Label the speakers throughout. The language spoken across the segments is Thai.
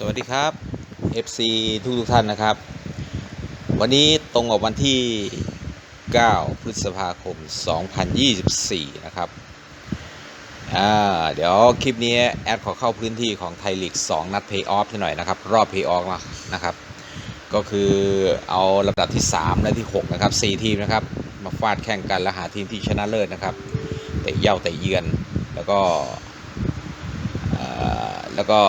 Speaker 1: สวัสดีครับ FC ทุกทุกท่านนะครับ วันนี้ตรงกับวันที่ 9 พฤษภาคม 2024 นะครับอ่าเดี๋ยวคลิปนี้แอดขอเข้าพื้นที่ของไทยลีก 2 นัดเพย์ออฟหน่อยนะครับ รอบเพย์ออฟนะครับ ก็คือเอาลำดับที่ 3 และที่ 6 นะครับ 4 ทีมนะครับ มาฟาดแข่งกันและหาทีมที่ชนะเลิศนะครับเตะเย่าเตะเยือนแล้วก็แล้วก็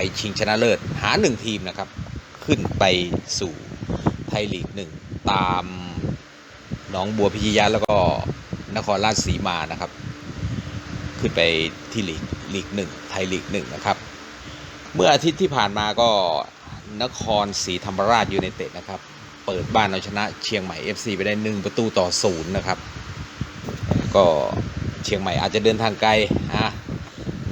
Speaker 1: ไปชิงชนะเลิศหาหนึ่งทีมนะครับ ขึ้นไปสู่ไทยลีกหนึ่งตามหนองบัวพิชยะแล้วก็นครราชสีมานะครับ ขึ้นไปที่ลีกลีกหนึ่งไทยลีกหนึ่งนะครับ เมื่ออาทิตย์ที่ผ่านมาก็นครศรีธรรมราชยูไนเต็ดนะครับ เปิดบ้านเอาชนะเชียงใหม่ FC ไปได้1ประตูต่อศูนย์นะครับ ก็เชียงใหม่อาจจะเดินทางไกลอะ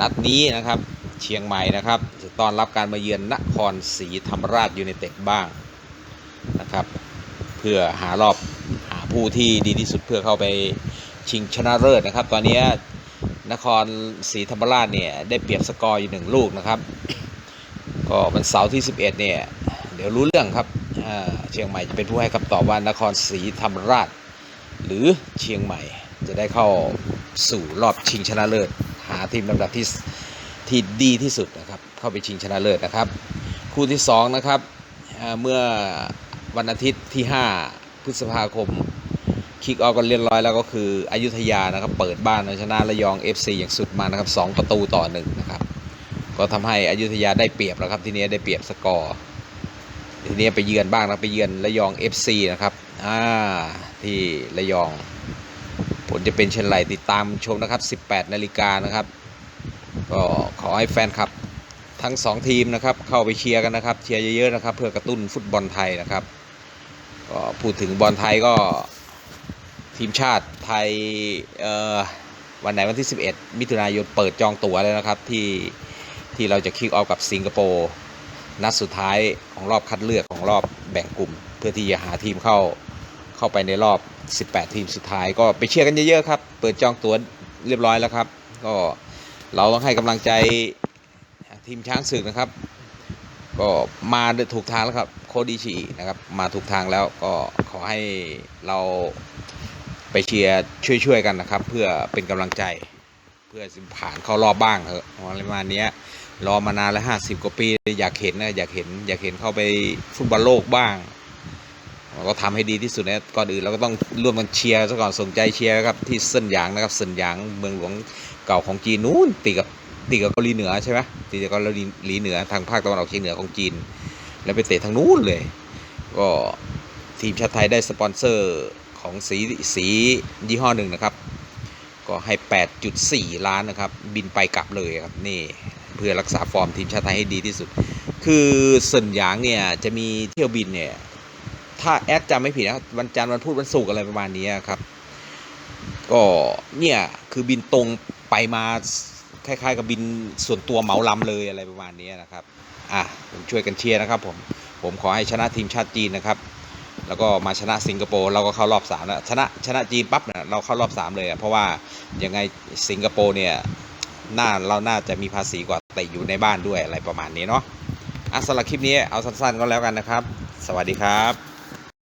Speaker 1: นัดนี้นะครับเชียงใหม่นะครับ ต้อนรับการมาเยือนนครศรีธรรมราชยูไนเต็ดบ้างนะครับ เพื่อหารอบหาผู้ที่ดีที่สุดเพื่อเข้าไปชิงชนะเลิศนะครับ ตอนนี้นครศรีธรรมราชเนี่ยได้เปรียบสกอร์อยู่หนึ่งลูกนะครับ ก็วันเสาร์ที่ 11 เนี่ย เดี๋ยวรู้เรื่องครับเชียงใหม่จะเป็นผู้ให้คำตอบว่านครศรีธรรมราช หรือเชียงใหม่จะได้เข้าสู่รอบชิงชนะเลิศหาทีมลำดับที่ที่ดีที่สุดนะครับ เข้าไปชิงชนะเลิศนะครับ คู่ที่2นะครับเมื่อวันอาทิตย์ที่ 5 พฤษภาคมคิกออฟกันเรียบร้อยแล้วก็คืออยุธยานะครับเปิดบ้านเอาชนะระยอง FC อย่างสุดมานะครับ2ประตูต่อหนึ่งนะครับก็ทำให้อยุธยาได้เปรียบแล้วครับทีนี้ได้เปรียบสกอร์ทีนี้ไปเยือนบ้างนะไปเยือนระยอง FC นะครับอ่าที่ระยอง ผลจะเป็นเช่นไรติดตามชมนะครับ 18 นาฬิกานะครับ ก็ขอให้แฟนคลับ ทั้งสองทีมนะครับเข้าไปเชียร์กันนะครับเชียร์เยอะๆนะครับ เพื่อกระตุ้นฟุตบอลไทยนะครับก็พูดถึงบอลไทยก็ทีมชาติไทยเอ่อวันไหนวันที่ 11 มิถุนายนเปิดจองตั๋วแล้วนะครับที่ที่เราจะคิกออฟกับสิงคโปร์นัดสุดท้ายของรอบคัดเลือกของรอบแบ่งกลุ่ม เพื่อที่จะหาทีมเข้าเข้าไปในรอบ 18 ทีมสุดท้าย ก็ไปเชียร์กันเยอะๆครับ เปิดจองตั๋วเรียบร้อยแล้วครับ ก็เราต้องให้กำลังใจ ทีมช้างศึกนะครับ ก็มาถูกทางแล้วครับ โคดีชีนะครับ มาถูกทางแล้วก็ขอให้เราไปเชียร์ช่วยๆกันนะครับ เพื่อเป็นกำลังใจ เพื่อสิผ่านเข้ารอบบ้างเถอะอะไรประมาณนี้รอมานานแล้วห้าสิบกว่าปี อยากเห็นนะอยากเห็น อยากเห็นเข้าไปฟุตบอลโลกบ้างเราก็ทำให้ดีที่สุดนะก่อนอื่นเราก็ต้องร่วมกันเชียร์ซะก่อนสนใจเชียร์ครับที่เซินหยางนะครับเซินหยางเมืองหลวงเก่าของจีนนู้นติดกับ ติดกับเกาหลีเหนือใช่ไหมติดกับเกาหลีเหนือทางภาคตะวันออกเฉียงเหนือของจีน แล้วไปเตะทางนู้นเลย ก็ทีมชาติไทยได้สปอนเซอร์ของสีสียี่ห้อหนึ่งนะครับ ก็ให้ 8.4 ล้านนะครับ บินไปกลับเลยครับนี่เพื่อรักษาฟอร์มทีมชาติไทยให้ดีที่สุด คือเซินหยางเนี่ยจะมีเที่ยวบินเนี่ยถ้าแอดจำไม่ผิดนะวันจันทร์วันพุธวันศุกร์อะไรประมาณนี้ครับ ก็เนี่ยคือบินตรงไปมา คล้ายๆกับบินส่วนตัวเหมาลำเลยอะไรประมาณนี้นะครับอะผมช่วยกันเชียร์นะครับผมผมขอให้ชนะทีมชาติจีนนะครับแล้วก็มาชนะสิงคโปร์เราก็เข้ารอบสามแล้วชนะชนะจีนปั๊บเนี่ยเราเข้ารอบสามเลยอะเพราะว่ายังไงสิงคโปร์เนี่ยน่าเราน่าจะมีภาษีกว่าแต่อยู่ในบ้านด้วยอะไรประมาณนี้เนาะอะสำหรับคลิปนี้เอาสั้นๆก็แล้วกันนะครับ สวัสดีครับ